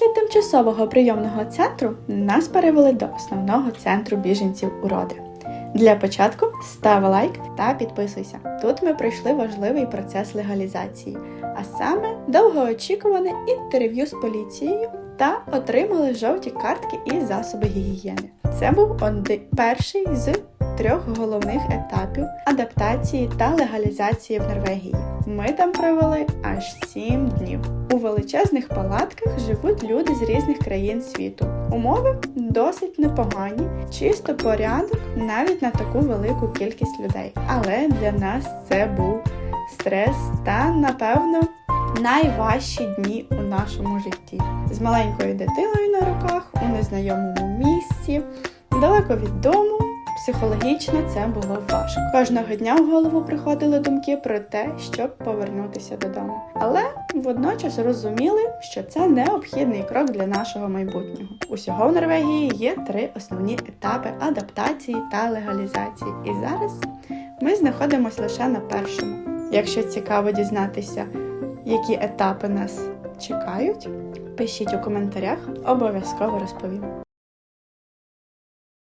Після тимчасового прийомного центру нас перевели до основного центру біженців уроди. Для початку став лайк та підписуйся. Тут ми пройшли важливий процес легалізації, а саме довгоочікуване інтерв'ю з поліцією та отримали жовті картки і засоби гігієни. Це був перший з трьох головних етапів адаптації та легалізації в Норвегії. Ми там провели аж сім днів. Величезних палатках живуть люди з різних країн світу. Умови досить непогані, чисто порядок навіть на таку велику кількість людей. Але для нас це був стрес та, напевно, найважчі дні у нашому житті. З маленькою дитиною на руках у незнайомому місці, далеко від дому. Психологічно це було важко. Кожного дня в голову приходили думки про те, щоб повернутися додому. Але водночас розуміли, що це необхідний крок для нашого майбутнього. Усього в Норвегії є три основні етапи адаптації та легалізації. І зараз ми знаходимося лише на першому. Якщо цікаво дізнатися, які етапи нас чекають, пишіть у коментарях, обов'язково розповім.